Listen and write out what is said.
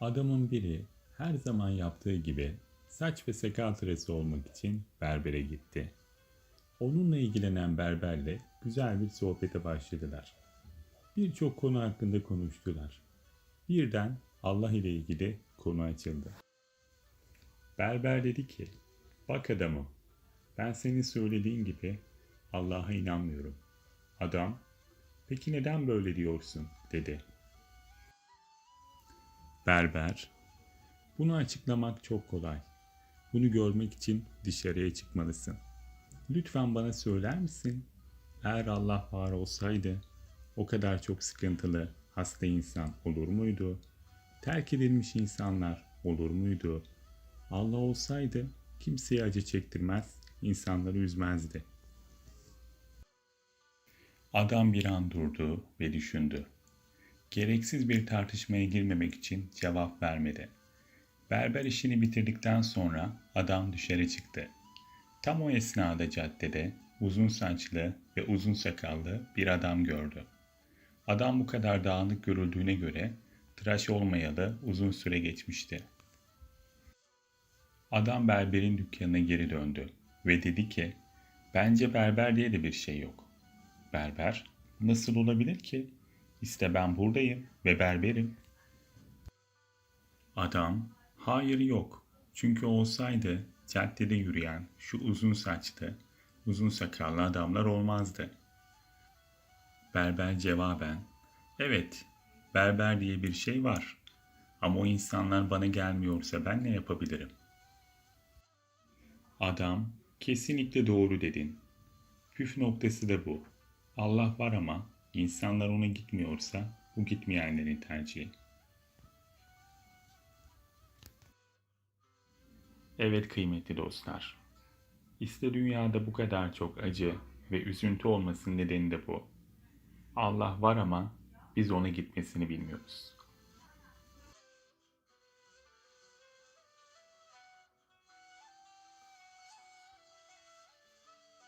Adamın biri her zaman yaptığı gibi saç ve sakal tıraşı olmak için berbere gitti. Onunla ilgilenen berberle güzel bir sohbete başladılar. Birçok konu hakkında konuştular. Birden Allah ile ilgili konu açıldı. Berber dedi ki, bak adamım, ben senin söylediğin gibi Allah'a inanmıyorum. Adam, peki neden böyle diyorsun dedi. Berber, bunu açıklamak çok kolay. Bunu görmek için dışarıya çıkmalısın. Lütfen bana söyler misin? Eğer Allah var olsaydı o kadar çok sıkıntılı, hasta insan olur muydu? Terk edilmiş insanlar olur muydu? Allah olsaydı kimseye acı çektirmez, insanları üzmezdi. Adam bir an durdu ve düşündü. Gereksiz bir tartışmaya girmemek için cevap vermedi. Berber işini bitirdikten sonra adam dışarı çıktı. Tam o esnada caddede uzun saçlı ve uzun sakallı bir adam gördü. Adam bu kadar dağınık görüldüğüne göre tıraş olmayalı uzun süre geçmişti. Adam berberin dükkanına geri döndü ve dedi ki, bence berber diye de bir şey yok. Berber, nasıl olabilir ki? İşte ben buradayım ve berberim. Adam, hayır yok. Çünkü olsaydı caddede yürüyen şu uzun saçlı, uzun sakallı adamlar olmazdı. Berber cevaben, evet, berber diye bir şey var. Ama o insanlar bana gelmiyorsa ben ne yapabilirim? Adam, kesinlikle doğru dedin. Püf noktası da bu. Allah var ama insanlar ona gitmiyorsa bu gitmeyenlerin tercihi. Evet kıymetli dostlar. İşte dünyada bu kadar çok acı ve üzüntü olmasının nedeni de bu. Allah var ama biz ona gitmesini bilmiyoruz.